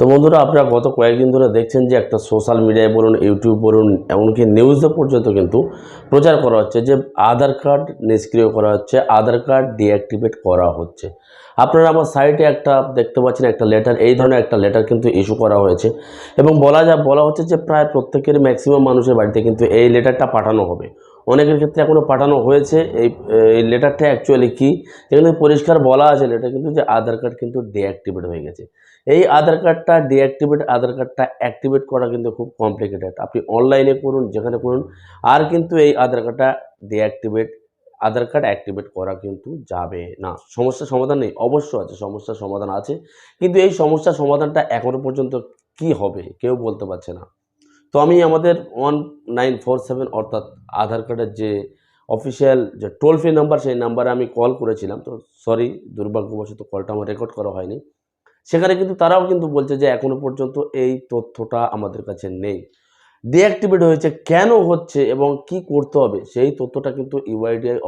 তো বন্ধুরা, আপনারা গত কয়েকদিন ধরে দেখছেন যে একটা সোশ্যাল মিডিয়ায় বলুন, ইউটিউব বলুন, এমনকি নিউজে পর্যন্ত কিন্তু প্রচার করা হচ্ছে যে আধার কার্ড নিষ্ক্রিয় করা হচ্ছে, আধার কার্ড ডিঅ্যাক্টিভেট করা হচ্ছে। আপনারা আমার সাইটে একটা দেখতে পাচ্ছেন একটা লেটার এই ধরনের একটা লেটার কিন্তু ইস্যু করা হয়েছে। এবং বলা যা, বলা হচ্ছে যে প্রায় প্রত্যেকের ম্যাক্সিমাম মানুষের বাড়িতে কিন্তু এই লেটারটা পাঠানো হবে। অনেকের ক্ষেত্রে এখনও পাঠানো হয়েছে, এই এই লেটারটা অ্যাকচুয়ালি কী? এখানে পরিষ্কার বলা আছে লেটার কিন্তু যে আধার কার্ড কিন্তু ডিঅ্যাক্টিভেট হয়ে গেছে। এই আধার কার্ডটা ডিঅ্যাক্টিভেট আধার কার্ডটা অ্যাক্টিভেট করা কিন্তু খুব কমপ্লিকেটেড আপনি অনলাইনে করুন, যেখানে করুন, আর কিন্তু এই আধার কার্ডটা ডিঅ্যাক্টিভেট আধার কার্ড অ্যাক্টিভেট করা কিন্তু যাবে না। সমস্যার সমাধান নেই অবশ্য আছে, সমস্যার সমাধান আছে। কিন্তু এই সমস্যার সমাধানটা এখনও পর্যন্ত কি হবে, কেউ বলতে পারছে না। তো আমি আমাদের ওয়ান নাইন ফোর সেভেন অর্থাৎ আধার কার্ডের যে অফিসিয়াল যে টোল ফ্রি নাম্বার সেই নাম্বারে আমি কল করেছিলাম। তো সরি দুর্ভাগ্যবশত কলটা আমার রেকর্ড করা হয়নি। সেখানে কিন্তু তারাও কিন্তু বলছে যে এখনও পর্যন্ত এই তথ্যটা আমাদের কাছে নেই। ডিঅ্যাক্টিভেট হয়েছে কেন হচ্ছে এবং কি করতে হবে সেই তথ্যটা কিন্তু ইউআইডিআই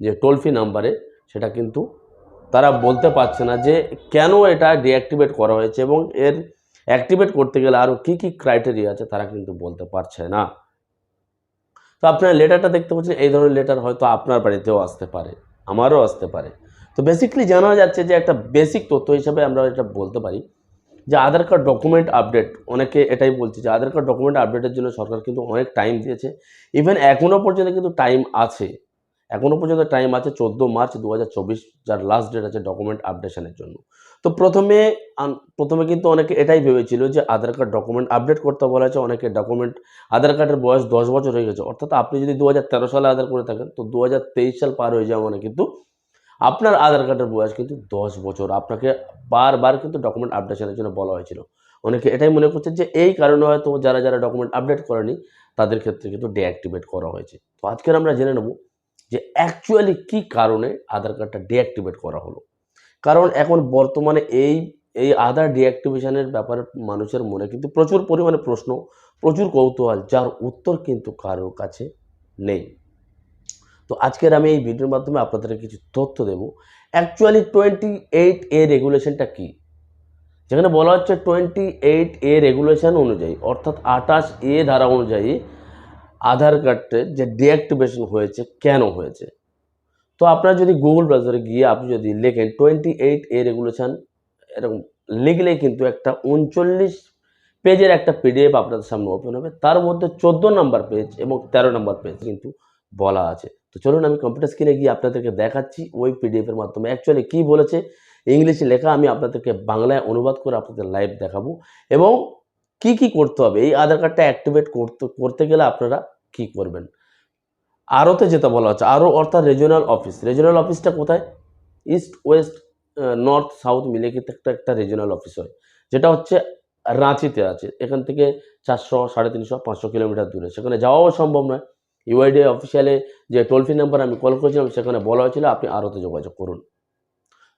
যে টোল ফ্রি নাম্বারে সেটা কিন্তু তারা বলতে পারছে না যে কেন এটা ডিঅ্যাক্টিভেট করা হয়েছে এবং এর অ্যাক্টিভেট করতে গেলে আরও কী কী ক্রাইটেরিয়া আছে তারা কিন্তু বলতে পারছে না। তো আপনার লেটারটা দেখতে পাচ্ছেন, এই ধরনের লেটার হয়তো আপনার বাড়িতেও আসতে পারে, আমারও আসতে পারে। তো বেসিক্যালি জানা যাচ্ছে যে একটা বেসিক তথ্য হিসাবে আমরা এটা বলতে পারি যে আধার কার্ড ডকুমেন্ট আপডেট অনেকে এটাই বলছে যে আধার কার্ড ডকুমেন্ট আপডেটের জন্য সরকার কিন্তু অনেক টাইম দিয়েছে। ইভেন এখনও পর্যন্ত কিন্তু টাইম আছে। এখনও পর্যন্ত টাইম আছে চোদ্দ মার্চ দু হাজার চব্বিশ, যার লাস্ট ডেট আছে ডকুমেন্ট আপডেশনের জন্য। তো প্রথমে প্রথমে কিন্তু অনেকে এটাই ভেবেছিল যে আধার কার্ড ডকুমেন্ট আপডেট করতে বলা হয়েছে, অনেকে ডকুমেন্ট আধার কার্ডের বয়স দশ বছর হয়ে গেছে। অর্থাৎ আপনি যদি দু হাজার তেরো সালে আধার করে থাকেন, তো দু হাজার তেইশ সাল পার হয়ে যাওয়া মানে কিন্তু আপনার আধার কার্ডের বয়স কিন্তু দশ বছর। আপনাকে বারবার কিন্তু ডকুমেন্ট আপডেশনের জন্য বলা হয়েছিল। অনেকে এটাই মনে করছে যে এই কারণে হয়তো যারা যারা ডকুমেন্ট আপডেট করেনি, তাদের ক্ষেত্রে কিন্তু ডিঅ্যাক্টিভেট করা হয়েছে। তো আজকের আমরা জেনে নেব যে অ্যাকচুয়ালি কি কারণে আধার কার্ডটা ডিঅ্যাক্টিভেট করা হলো। কারণ এখন বর্তমানে এই এই আধার ডিঅ্যাক্টিভেশনের ব্যাপারে মানুষের মনে কিন্তু প্রচুর পরিমাণে প্রশ্ন, প্রচুর কৌতূহল, যার উত্তর কিন্তু কারোর কাছে নেই। তো আজকের আমি এই ভিডিওর মাধ্যমে আপনাদের কিছু তথ্য দেব। অ্যাকচুয়ালি টোয়েন্টি এইট এ রেগুলেশনটা কী? যেখানে বলা হচ্ছে টোয়েন্টি এইট এ রেগুলেশন অনুযায়ী, অর্থাৎ আঠাশ এ ধারা অনুযায়ী আধার কার্ডের যে ডিঅ্যাক্টিভেশন হয়েছে, কেন হয়েছে? তো আপনার যদি গুগল ব্রাউজারে গিয়ে আপনি যদি লেখেন টোয়েন্টি এইট এ রেগুলেশন এরকম লিখলেই কিন্তু একটা উনচল্লিশ পেজের একটা পিডিএফ আপনাদের সামনে ওপেন হবে। তার মধ্যে চোদ্দ নাম্বার পেজ এবং তেরো নাম্বার পেজ কিন্তু বলা আছে। তো চলুন আমি কম্পিউটার স্ক্রিনে গিয়ে আপনাদেরকে দেখাচ্ছি ওই পিডিএফের মাধ্যমে। অ্যাকচুয়ালি কী বলেছে? ইংলিশে লেখা, আমি আপনাদেরকে বাংলায় অনুবাদ করে আপনাদের লাইভ দেখাবো। এবং কি কি করতে হবে? এই আধার কার্ডটা অ্যাক্টিভেট করতে করতে গেলে আপনারা কি করবেন? আরোতে যেটা বলা হচ্ছে, আরও অর্থাৎ রিজিওনাল অফিস রিজিওনাল অফিসটা কোথায়? ইস্ট ওয়েস্ট নর্থ সাউথ মিলে কিন্তু একটা একটা রিজিওনাল অফিস হয়। যেটা হচ্ছে রাঁচিতে আছে। এখান থেকে চারশো, সাড়ে তিনশো, পাঁচশো কিলোমিটার দূরে। সেখানে যাওয়াও সম্ভব নয়। ইউআইডি অফিসিয়ালে যে টোল ফ্রি নাম্বার আমি কল করেছিলাম, সেখানে বলা হয়েছিল, আপনি আরোতে যোগাযোগ করুন।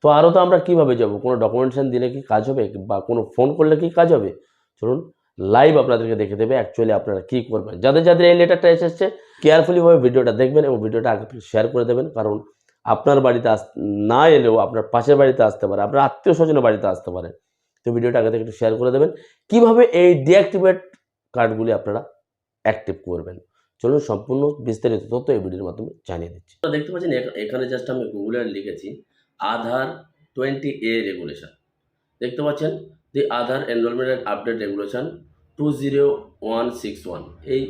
তো আরোতে আমরা কীভাবে যাব? কোনো ডকুমেন্টেশন দিলে কি কাজ হবে? বা কোনো ফোন করলে কি কাজ হবে? চলুন লাইভ আপনাদেরকে দেখে দেবে অ্যাকচুয়ালি আপনারা কী করবেন। যাদের যাদের এই লেটারটা এসেছে কেয়ারফুলিভাবে ভিডিওটা দেখবেন এবং ভিডিওটা আগে থেকে শেয়ার করে দেবেন, কারণ আপনার বাড়িতে আস, না এলেও আপনার পাশের বাড়িতে আসতে পারে, আপনার আত্মীয় স্বজনের বাড়িতে আসতে পারে। তো ভিডিওটা আগে থেকে একটু শেয়ার করে দেবেন। কীভাবে এই ডিঅ্যাক্টিভেট কার্ডগুলি আপনারা অ্যাক্টিভ করবেন? চলুন সম্পূর্ণ বিস্তারিত তথ্য এই ভিডিওর মাধ্যমে জানিয়ে দিচ্ছি। দেখতে পাচ্ছেন, এখ- এখানে জাস্ট আমি গুগলে লিখেছি আধার টোয়েন্টি এ রেগুলেশন দেখতে পাচ্ছেন the Aadhaar enrolment and update regulation two zero one six one এই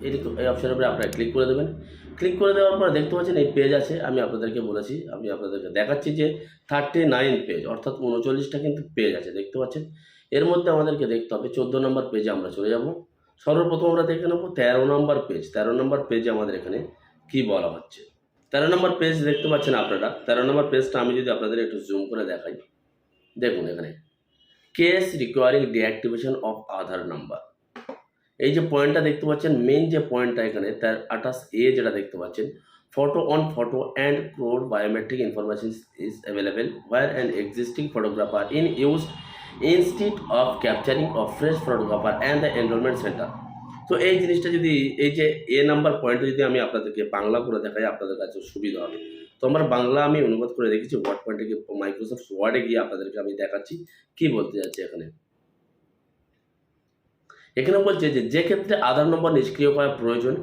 এই এই অপশানের উপরে আপনারা ক্লিক করে দেবেন। ক্লিক করে দেওয়ার পর দেখতে পাচ্ছেন, এই পেজ আছে, আমি আপনাদেরকে বলেছি, আমি আপনাদেরকে দেখাচ্ছি যে থার্টি নাইন পেজ অর্থাৎ উনচল্লিশটা কিন্তু পেজ আছে, দেখতে পাচ্ছেন। এর মধ্যে আমাদেরকে দেখতে হবে, চোদ্দ নম্বর পেজে আমরা চলে যাব। সর্বপ্রথম আমরা দেখে নেব তেরো নম্বর পেজ তেরো নম্বর পেজে আমাদের এখানে কি বলা হচ্ছে? তেরো নম্বর পেজ দেখতে পাচ্ছেন আপনারা। তেরো নম্বর পেজটা আমি যদি আপনাদের একটু জুম করে দেখাই। দেখুন এখানে। Case requiring deactivation of Aadhaar number এই যে পয়েন্টটা দেখতে পাচ্ছেন মেইন যে পয়েন্টটা এখানে, তার আঠাশ এ যেটা দেখতে পাচ্ছেন photo on photo and crore biometric information is available where an existing photographer in use instead of capturing of fresh photographer and the enrolment centre তো এই জিনিসটা যদি, এই যে এ নাম্বার পয়েন্টটা যদি আমি আপনাদেরকে বাংলা করে দেখাই, আপনাদের কাছে সুবিধা হবে। তো আমার বাংলা আমি অনুবাদ করে রেখেছি ওয়ার্ড পয়েন্টে গিয়ে মাইক্রোসফট ওয়ার্ডে গিয়ে আপনাদেরকে আমি দেখাচ্ছি কি বলতে যাচ্ছি এখানে। এখানে বলছে যে যে ক্ষেত্রে আধার নম্বর নিষ্ক্রিয় করা প্রয়োজন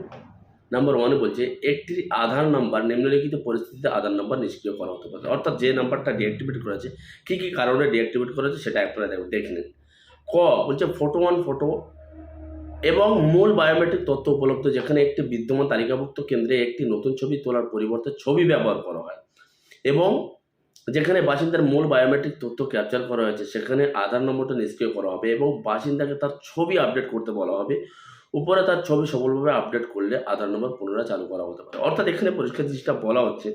নাম্বার ওয়ানে বলছে, একটি আধার নাম্বার নিম্নলিখিত পরিস্থিতিতে আধার নাম্বার নিষ্ক্রিয় করা হতে পারে। অর্থাৎ যে নাম্বারটা ডিঅ্যাক্টিভেট করেছে, কী কী কারণে ডিঅ্যাক্টিভেট করেছে সেটা আপনারা দেখুন দেখে নিন। ক, বলছে ফটো ওয়ান ফটো এবং মূল বায়োমেট্রিক তথ্য উপলব্ধ, যেখানে একটি বিদ্যমান তালিকাভুক্ত কেন্দ্রে একটি নতুন ছবি তোলার পরিবর্তে ছবি ব্যবহার করা হয় এবং যেখানে বাসিন্দার মূল বায়োমেট্রিক তথ্য ক্যাপচার করা হয়েছে, সেখানে আধার নম্বরটা নিষ্ক্রিয় করা হবে এবং বাসিন্দাকে তার ছবি আপডেট করতে বলা হবে। উপরে তার ছবি সফলভাবে আপডেট করলে আধার নম্বর পুনরায় চালু করা হতে পারে। অর্থাৎ এখানে পরিষ্কার জিনিসটা বলা হচ্ছে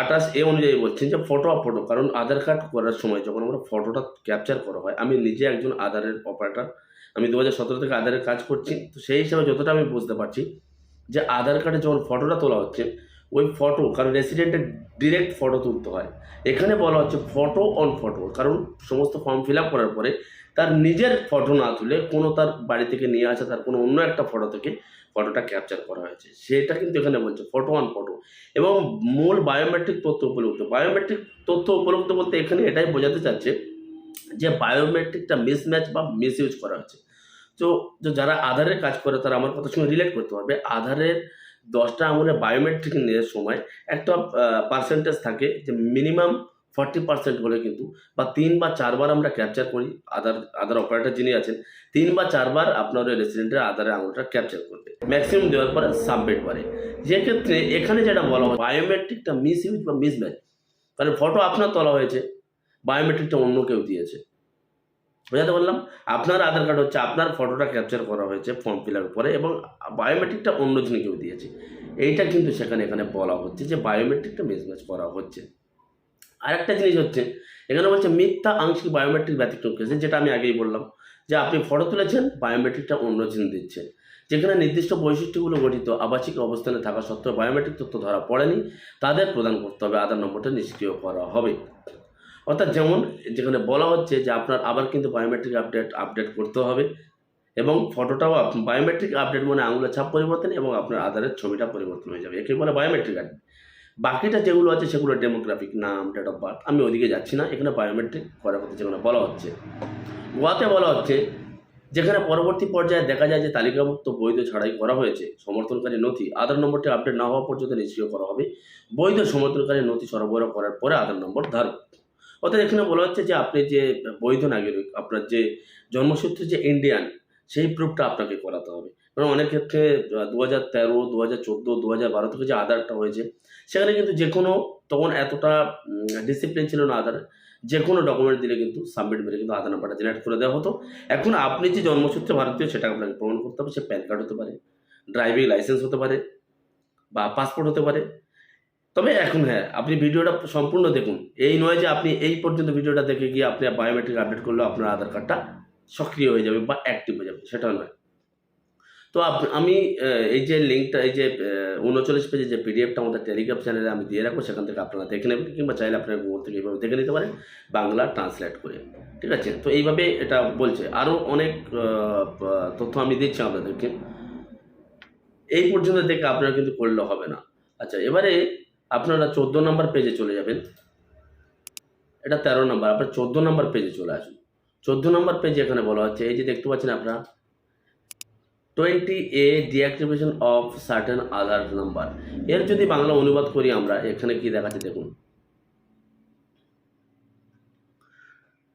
আঠাশ এ অনুযায়ী বলছেন যে ফটো আপ ফটো কারণ আধার কার্ড করার সময় যখন আমরা ফটোটা ক্যাপচার করা হয়, আমি নিজে একজন আধারের অপারেটার আমি দু হাজার সতেরো থেকে আধারের কাজ করছি, তো সেই হিসাবে যতটা আমি বুঝতে পারছি যে আধার কার্ডে যখন ফটোটা তোলা হচ্ছে, ওই ফটো কারণ রেসিডেন্টের ডিরেক্ট ফটো তুলতে হয়। এখানে বলা হচ্ছে ফটো অন ফটো কারণ সমস্ত ফর্ম ফিল আপ করার পরে তার নিজের ফটো না তুলে কোনো তার বাড়ি থেকে নিয়ে আসা, তার কোনো অন্য একটা ফটো থেকে ফটোটা ক্যাপচার করা হয়েছে। সেটা কিন্তু এখানে বলছে ফটো অন ফটো এবং মূল বায়োমেট্রিক তথ্য উপলব্ধ। বায়োমেট্রিক তথ্য উপলব্ধ বলতে এখানে এটাই বোঝাতে চাচ্ছে যে বায়োমেট্রিকটা মিসম্যাচ বা মিস ইউজ করা হচ্ছে তো যারা আধারের কাজ করে, তারা আমার কথার সঙ্গে রিলেট করতে পারবে। আধারের দশটা আঙুলের বায়োমেট্রিক নেওয়ার সময় একটা পার্সেন্টেজ থাকে যে মিনিমাম ফর্টি পার্সেন্ট হলে কিন্তু বা তিন বা চারবার আমরা ক্যাপচার করি আধার আধার অপারেটর যিনি আছেন, তিন বা চারবার আপনার ওই রেসিডেন্টের আধারের আঙুলটা ক্যাপচার করবে। ম্যাক্সিমাম দেওয়ার পরে সাবমিট করে। যে ক্ষেত্রে এখানে যেটা বলা হয় বায়োমেট্রিকটা মিস ইউজ বা মিসম্যাচ কারণ ফটো আপনার তোলা হয়েছে বায়োমেট্রিকটা অন্য কেউ দিয়েছে। বোঝাতে বললাম আপনার আধার কার্ড হচ্ছে, আপনার ফটোটা ক্যাপচার করা হয়েছে ফর্ম ফিল আপের পরে এবং বায়োমেট্রিকটা অন্য জনে কেউ দিয়েছে। এইটা কিন্তু সেখানে, এখানে বলা হচ্ছে যে বায়োমেট্রিকটা মিসম্যাচ করা হচ্ছে। আরেকটা জিনিস হচ্ছে, এখানে বলছে মিথ্যা আংশিক বায়োমেট্রিক ব্যতিক্রম কেসে যেটা আমি আগেই বললাম, যে আপনি ফটো তুলেছেন বায়োমেট্রিকটা অন্য জন দিচ্ছে। যেখানে নির্দিষ্ট বৈশিষ্ট্যগুলো গঠিত, আবাসিক অবস্থানে থাকা সত্ত্বেও বায়োমেট্রিক তথ্য ধরা পড়েনি, তাদের প্রদান করতে হবে আধার নম্বরটা নিষ্ক্রিয় করা হবে। অর্থাৎ যেমন যেখানে বলা হচ্ছে যে আপনার আবার কিন্তু বায়োমেট্রিক আপডেট আপডেট করতে হবে, এবং ফটোটাও বায়োমেট্রিক আপডেট মানে আঙুলের ছাপ পরিবর্তন এবং আপনার আধারের ছবিটা পরিবর্তন হয়ে যাবে। একে বলে বায়োমেট্রিক আপডেট বাকিটা যেগুলো আছে সেগুলো ডেমোগ্রাফিক নাম ডেট অফ বার্থ আমি ওদিকে যাচ্ছি না, এখানে বায়োমেট্রিক করার কথা যেখানে বলা হচ্ছে। গোয়াতে বলা হচ্ছে, যেখানে পরবর্তী পর্যায়ে দেখা যায় যে তালিকাভুক্ত বৈধ ছাড়াই করা হয়েছে। সমর্থনকারী নথি, আধার নম্বরটি আপডেট না হওয়া পর্যন্ত নিষ্ক্রিয় করা হবে। বৈধ সমর্থনকারী নথি সরবরাহ করার পরে আধার নম্বর ধারক। অর্থাৎ এখানে বলা হচ্ছে যে আপনি যে বৈধ নাগরিক, আপনার যে জন্মসূত্রে যে ইন্ডিয়ান সেই প্রুফটা আপনাকে করাতে হবে। কারণ অনেক ক্ষেত্রে দু হাজার তেরো দু হাজার চোদ্দ দু হাজার বারো থেকে যে আধারটা হয়েছে, সেখানে কিন্তু যে কোনো তখন এতটা ডিসিপ্লিন ছিল না আধারে যে কোনো ডকুমেন্ট দিলে কিন্তু সাবমিট মেরে কিন্তু আধার নাম্বারটা জেনারেট করে দেওয়া হতো। এখন আপনি যে জন্মসূত্রে ভারতীয়, সেটা আপনাকে প্রমাণ করতে হবে, সে প্যান কার্ড হতে পারে ড্রাইভিং লাইসেন্স হতে পারে, বা পাসপোর্ট হতে পারে। তবে এখন হ্যাঁ আপনি ভিডিওটা সম্পূর্ণ দেখুন। এই নয় যে আপনি এই পর্যন্ত ভিডিওটা দেখে গিয়ে আপনি বায়োমেট্রিক আপডেট করলেও আপনার আধার কার্ডটা সক্রিয় হয়ে যাবে বা অ্যাক্টিভ হয়ে যাবে, সেটা নয়। তো আমি এই যে লিঙ্কটা এই যে উনচল্লিশ পেজে যে পিডিএফটা আমাদের টেলিগ্রাম চ্যানেলে আমি দিয়ে রাখব, সেখান থেকে আপনারা দেখে নেবেন, কিংবা চাইলে আপনারা গুগল থেকে এইভাবে দেখে নিতে পারেন, বাংলা ট্রান্সলেট করে। ঠিক আছে? তো এইভাবে এটা বলছে। আরও অনেক তথ্য আমি দিচ্ছি আপনাদেরকে। এই পর্যন্ত দেখে আপনারা কিন্তু করলে হবে না। আচ্ছা এবারে আপনারা চোদ্দ নম্বর পেজে চলে যাবেন। এটা তেরো নম্বর। আপনার চোদ্দ নম্বর পেজে চলে আসুন। চোদ্দ নম্বর পেজে এখানে বলা হচ্ছে, এই যে দেখতে পাচ্ছেন আপনারা twenty A deactivation of certain Aadhaar number এর যদি বাংলা অনুবাদ করি আমরা, এখানে কি দেখাচ্ছে দেখুন।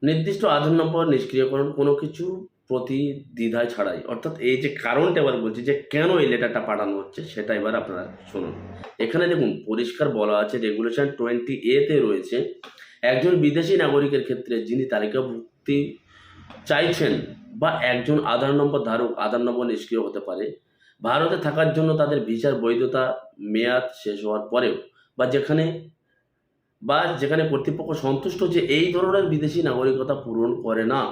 নির্দিষ্ট আধার নম্বর নিষ্ক্রিয়করণ কোনো কিছু প্রতি দ্বিধায় ছাড়াই। অর্থাৎ এই যে কারণটা এবার বলছি যে কেন এই লেটারটা পাঠানো হচ্ছে, সেটা এবার আপনারা শুনুন। এখানে দেখুন, পরিষ্কার বলা আছে রেগুলেশন টোয়েন্টি এতে রয়েছে, একজন বিদেশি নাগরিকের ক্ষেত্রে যিনি তালিকাভুক্তি চাইছেন বা একজন আধার নম্বর ধারক, আধার নম্বর নিষ্ক্রিয় হতে পারে, ভারতে থাকার জন্য তাদের ভিসার বৈধতা মেয়াদ শেষ হওয়ার পরেও বা যেখানে বা যেখানে কর্তৃপক্ষ সন্তুষ্ট যে এই ধরনের বিদেশি নাগরিকতা পূরণ করে না,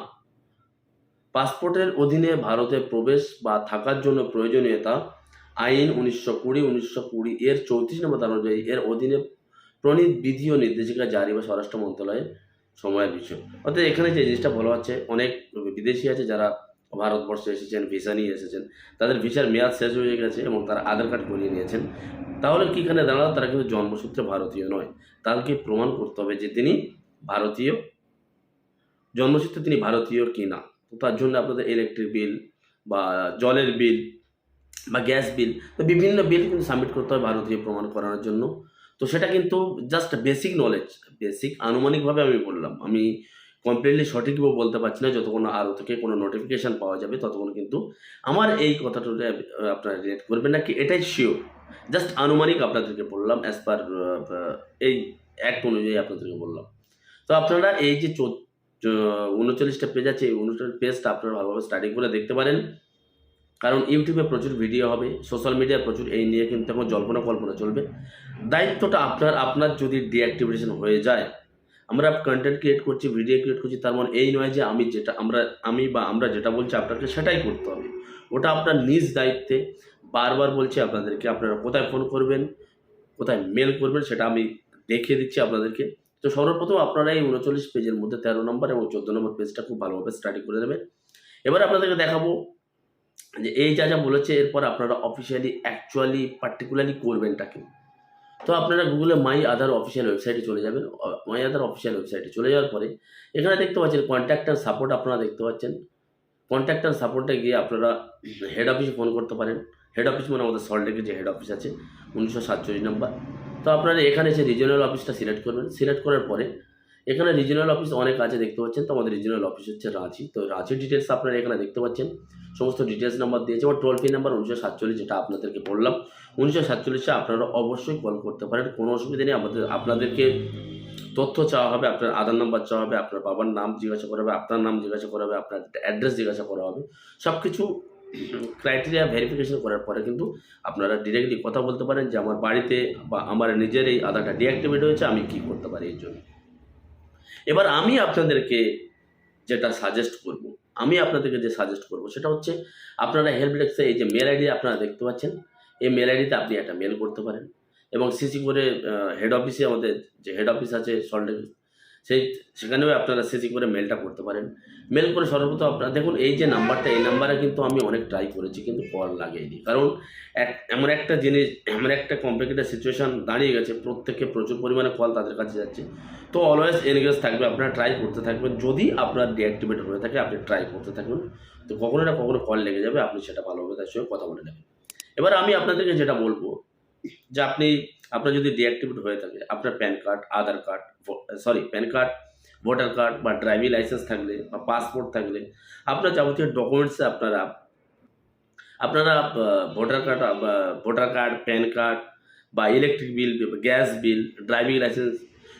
পাসপোর্টের অধীনে ভারতে প্রবেশ বা থাকার জন্য প্রয়োজনীয়তা, আইন উনিশশো কুড়ি উনিশশো কুড়ি এর চৌত্রিশ নম্বর অনুযায়ী এর অধীনে প্রণীত বিধি ও নির্দেশিকা জারি বা স্বরাষ্ট্র মন্ত্রণালয়ের সময়ের বিষয় অর্থাৎ এখানে যে জিনিসটা বলা হচ্ছে, অনেক বিদেশি আছে যারা ভারতবর্ষে এসেছেন, ভিসা নিয়ে এসেছেন, তাদের ভিসার মেয়াদ শেষ হয়ে গেছে এবং তারা আধার কার্ড করিয়ে নিয়েছেন। তাহলে কি এখানে দাঁড়াল? তারা কিন্তু জন্মসূত্রে ভারতীয় নয়। তাদেরকে প্রমাণ করতে হবে যে তিনি ভারতীয়। জন্মসূত্রে তিনি ভারতীয় কি না? তার জন্য আপনাদের ইলেকট্রিক বিল বা জলের বিল বা গ্যাস বিল তো বিভিন্ন বিল কিন্তু সাবমিট করতে হয় ভারতীয় প্রমাণ করানোর জন্য। তো সেটা কিন্তু জাস্ট বেসিক নলেজ বেসিক আনুমানিকভাবে আমি বললাম। আমি কমপ্লিটলি সঠিকভাবে বলতে পারছি না যতক্ষণ আরও থেকে কোনো নোটিফিকেশান পাওয়া যাবে, ততক্ষণ কিন্তু আমার এই কথাটা আপনারা রিলেট করবেন না কি এটাই শিওর জাস্ট আনুমানিক আপনাদেরকে বললাম অ্যাজ পার এই অ্যাক্ট অনুযায়ী আপনাদেরকে বললাম। তো আপনারা এই যে উনচল্লিশটা পেজ আছে, এই উনচল্লিশ পেজটা আপনারা ভালোভাবে স্টাডি করে দেখতে পারেন। কারণ ইউটিউবে প্রচুর ভিডিও হবে সোশ্যাল মিডিয়ায় প্রচুর, এই নিয়ে কিন্তু এখন জল্পনা কল্পনা চলবে। দায়িত্বটা আপনার আপনার যদি ডিঅ্যাক্টিভেশন হয়ে যায়, আমরা কন্টেন্ট ক্রিয়েট করছি ভিডিও ক্রিয়েট করছি, তার মানে এই নয় যে আমি যেটা, আমরা, আমি বা আমরা যেটা বলছি আপনাকে সেটাই করতে হবে। ওটা আপনার নিজ দায়িত্বে, বারবার বলছি আপনাদেরকে, আপনারা কোথায় ফোন করবেন, কোথায় মেল করবেন, সেটা আমি দেখিয়ে দিচ্ছি আপনাদেরকে। তো সর্বপ্রথম আপনারা এই উনচল্লিশ পেজের মধ্যে তেরো নম্বর এবং চোদ্দ নম্বর পেজটা খুব ভালোভাবে স্টাডি করে দেবেন এবার আপনাদেরকে দেখাবো যে এই যা যা বলেছে, এরপর আপনারা অফিসিয়ালি অ্যাকচুয়ালি পার্টিকুলারলি করবেনটা কি? তো আপনারা গুগলে মাই আধার অফিসিয়াল ওয়েবসাইটে চলে যাবেন। মাই আধার অফিসিয়াল ওয়েবসাইটে চলে যাওয়ার পরে, এখানে দেখতে পাচ্ছেন কন্ট্যাক্ট সাপোর্ট আপনারা দেখতে পাচ্ছেন। কন্ট্যাক্ট সাপোর্টে গিয়ে আপনারা হেড অফিসে ফোন করতে পারেন। হেড অফিস মানে আমাদের সল্টলেকের যে হেড অফিস আছে, উনিশশো সাতচল্লিশ নম্বর তো আপনারা এখানে যে রিজিওনাল অফিসটা সিলেক্ট করবেন সিলেক্ট করার পরে এখানে রিজিনাল অফিস অনেক আছে, দেখতে পাচ্ছেন। তো আমাদের রিজিনাল অফিস হচ্ছে রাঁচি। তো রাঁচির ডিটেলস আপনারা এখানে দেখতে পাচ্ছেন। সমস্ত ডিটেলস নাম্বার দিয়েছে। আমার টোল ফ্রি নাম্বার উনিশশো সাতচল্লিশ যেটা আপনাদেরকে বললাম। উনিশশো সাতচল্লিশে আপনারা অবশ্যই কল করতে পারেন। কোনো অসুবিধা নেই। আমাদের, আপনাদেরকে তথ্য চাওয়া হবে, আপনার আধার নাম্বার চাওয়া হবে, আপনার বাবার নাম জিজ্ঞাসা করা হবে, আপনার নাম জিজ্ঞাসা করা হবে, আপনার অ্যাড্রেস জিজ্ঞাসা করা হবে। সব কিছু ক্রাইটেরিয়া ভেরিফিকেশন করার পরে কিন্তু আপনারা ডিরেক্টলি কথা বলতে পারেন যে আমার বাড়িতে বা আমার নিজের এই আধারটা ডিঅ্যাক্টিভেট হয়েছে, আমি কি করতে পারি এর জন্য। এবার আমি আপনাদেরকে যেটা সাজেস্ট করব, আমি আপনাদেরকে যে সাজেস্ট করব সেটা হচ্ছে আপনারা হেল্প ডেস্কে এই যে মেল আইডি আপনারা দেখতে পাচ্ছেন, এই মেল আইডিতে আপনি একটা মেল করতে পারেন এবং সিসি করে হেড অফিসে আমাদের যে হেড অফিস আছে সল্টলেক সেই সেখানেও আপনারা সিসি করে মেলটা করতে পারেন। মেল করে সর্বপ্রথম আপনারা, দেখুন এই যে নাম্বারটা এই নাম্বারে কিন্তু আমি অনেক ট্রাই করেছি, কিন্তু কল লাগেনি। কারণ এক, এমন একটা জিনিস, এমন একটা কমপ্লিকেটেড সিচুয়েশান দাঁড়িয়ে গেছে প্রত্যেকে প্রচুর পরিমাণে কল তাদের কাছে যাচ্ছে। তো অলওয়েজ এনগেজ থাকবে, আপনারা ট্রাই করতে থাকবেন। যদি আপনার ডিঅ্যাক্টিভেট হয়ে থাকে, আপনি ট্রাই করতে থাকবেন। তো কখনো না কখনো কল লেগে যাবে, আপনি সেটা ভালোভাবে তার সঙ্গে কথা বলে নেবেন। এবার আমি আপনাদেরকে যেটা বলব, যে আপনি আপনার যদি ডিঅ্যাক্টিভেট হয়ে থাকে, আপনার PAN card Aadhaar card sorry PAN card voter card বা ড্রাইভিং লাইসেন্স থাকলে বা পাসপোর্ট থাকলে, আপনার যাবতীয় ডকুমেন্টসে আপনারা আপনারা voter card voter card PAN card বা electric bill gas bill driving licence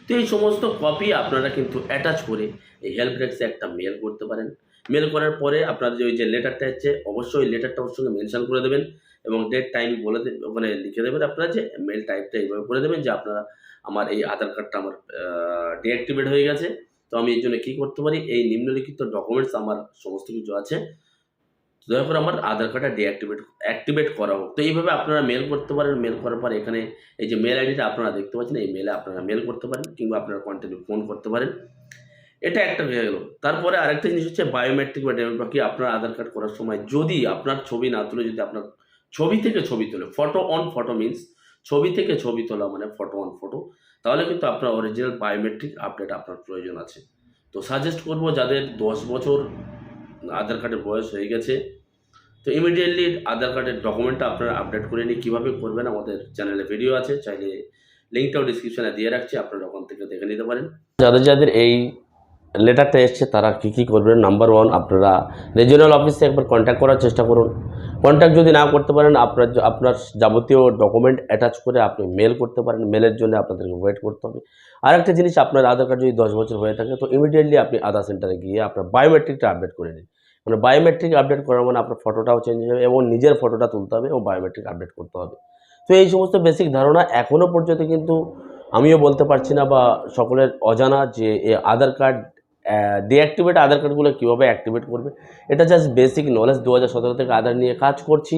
তো এই সমস্ত কপি আপনারা কিন্তু অ্যাটাচ করে এই হেল্প ডেস্কে একটা মেল করতে পারেন। মেল করার পরে আপনার যে ওই যে লেটারটা হচ্ছে অবশ্যই লেটারটা ওর সঙ্গে মেনশন করে দেবেন। এবং ডেট টাইম বলে ওখানে লিখে দেবেন আপনারা যে মেল টাইপটা এইভাবে করে দেবেন যে আপনারা আমার এই আধার কার্ডটা আমার ডিঅ্যাক্টিভেট হয়ে গেছে। তো আমি এর জন্য কী করতে পারি? এই নিম্নলিখিত ডকুমেন্টস আমার সমস্ত কিছু আছে। দয়া করে আমার আধার কার্ডটা ডিঅ্যাক্টিভেট অ্যাক্টিভেট করা হোক। তো এইভাবে আপনারা মেল করতে পারেন। মেল করার পর এখানে এই যে মেল আইডিটা আপনারা দেখতে পাচ্ছেন, এই মেলে আপনারা মেল করতে পারেন কিংবা আপনারা কন্টিনিউ ফোন করতে পারেন। এটা একটা হয়ে গেল। তারপরে আরেকটা জিনিস হচ্ছে বায়োমেট্রিক বা ডেমোগ্রাফি আপনার আধার কার্ড করার সময় যদি আপনার ছবি না তুলে, যদি আপনার ছবি থেকে ছবি তোলে ফটো অন ফটো মিন্স ছবি থেকে ছবি তোলা মানে ফটো অন ফটো তাহলে কিন্তু আপনার অরিজিনাল বায়োমেট্রিক আপডেট আপনার প্রয়োজন আছে। তো সাজেস্ট করব যাদের দশ বছর আধার কার্ডের বয়স হয়ে গেছে, তো ইমিডিয়েটলি আধার কার্ডের ডকুমেন্টটা আপনারা আপডেট করে নিয়ে কীভাবে করবেন আমাদের চ্যানেলে ভিডিও আছে, চাইলে লিঙ্কটাও ডিসক্রিপশনে দিয়ে রাখছি, আপনারা ওখান থেকে দেখে নিতে পারেন। যাদের যাদের এই লেটারটা এসছে, তারা কী কী করবেন? নাম্বার ওয়ান আপনারা রিজিওনাল অফিসে একবার কন্ট্যাক্ট করার চেষ্টা করুন। কন্ট্যাক্ট যদি না করতে পারেন, আপনার আপনার যাবতীয় ডকুমেন্ট অ্যাটাচ করে আপনি মেল করতে পারেন। মেলের জন্য আপনাদেরকে ওয়েট করতে হবে। আরেকটা জিনিস, আপনার আধার কার্ড যদি দশ বছর হয়ে থাকে, তো ইমিডিয়েটলি আপনি আধার সেন্টারে গিয়ে আপনার বায়োমেট্রিকটা আপডেট করে নিন। মানে বায়োমেট্রিক আপডেট করার মানে আপনার ফটোটাও চেঞ্জ হয়ে যাবে এবং নিজের ফটোটা তুলতে হবে এবং বায়োমেট্রিক আপডেট করতে হবে। তো এই সমস্ত বেসিক ধারণা এখনও পর্যন্ত কিন্তু আমিও বলতে পারছি না বা সকলের অজানা যে এ আধার কার্ড ডিঅ্যাক্টিভেট আধার কার্ডগুলো কীভাবে অ্যাক্টিভেট করবে? এটা জাস্ট বেসিক নলেজ দু হাজার সতেরো থেকে আধার নিয়ে কাজ করছি।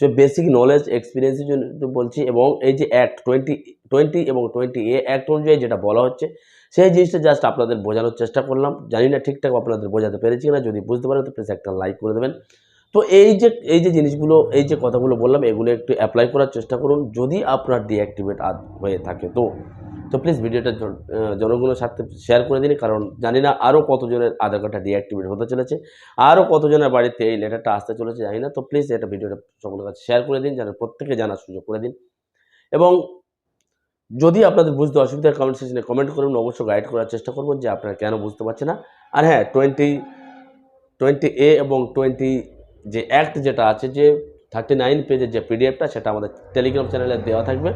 যে বেসিক নলেজ এক্সপিরিয়েন্সের জন্য বলছি, এবং এই যে অ্যাক্ট টোয়েন্টি টোয়েন্টি এবং টোয়েন্টি এ অ্যাক্ট অনুযায়ী যেটা বলা হচ্ছে, সেই জিনিসটা জাস্ট আপনাদের বোঝানোর চেষ্টা করলাম। জানি না ঠিকঠাক আপনাদের বোঝাতে পেরেছি না যদি বুঝতে পারেন তো প্লিজ একটা লাইক করে দেবেন। তো এই যে এই যে জিনিসগুলো, এই যে কথাগুলো বললাম, এগুলো একটু অ্যাপ্লাই করার চেষ্টা করুন। যদি আপনার ডিঅ্যাক্টিভেট হয়ে থাকে তো তো প্লিজ ভিডিওটা জনগণের সাথে শেয়ার করে দিন। কারণ জানি না আরও কতজনের আধার কার্ডটা ডিঅ্যাক্টিভেট হতে চলেছে আরও কতজনের বাড়িতে এই লেটারটা আসতে চলেছে জানি না। তো প্লিজ এটা ভিডিওটা সকলের কাছে শেয়ার করে দিন, যেন প্রত্যেকে জানার সুযোগ করে দিন। এবং যদি আপনাদের বুঝতে অসুবিধা কমেন্ট সেকশনে কমেন্ট করুন। অবশ্যই গাইড করার চেষ্টা করবেন যে আপনারা কেন বুঝতে পারছেন না। আর হ্যাঁ টোয়েন্টি টোয়েন্টি এ এবং টোয়েন্টি যে অ্যাক্ট যেটা আছে, যে থার্টি নাইন পেজের যে পিডিএফটা সেটা আমাদের টেলিগ্রাম চ্যানেলে দেওয়া থাকবে।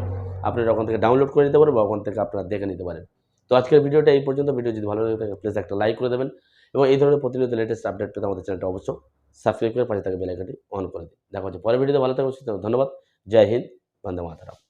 আপনারা ওখান থেকে ডাউনলোড করে নিতে পারেন বা ওখান থেকে আপনারা দেখে নিতে পারেন। তো আজকের ভিডিওটা এই পর্যন্ত। ভিডিও যদি ভালো লাগে থাকে প্লিজ একটা লাইক করে দেবেন এবং এই ধরনের প্রতিনিয়ত লেটেস্ট আপডেট পেতে আমাদের চ্যানেলটা অবশ্যই সাবস্ক্রাইব করে পাশে থাকা বেলাইকাটি অন করে দিন। দেখা হচ্ছে পরের ভিডিওতে। ভালো থাকবে। ধন্যবাদ। জয় হিন্দ। বন্দে মাতারাম।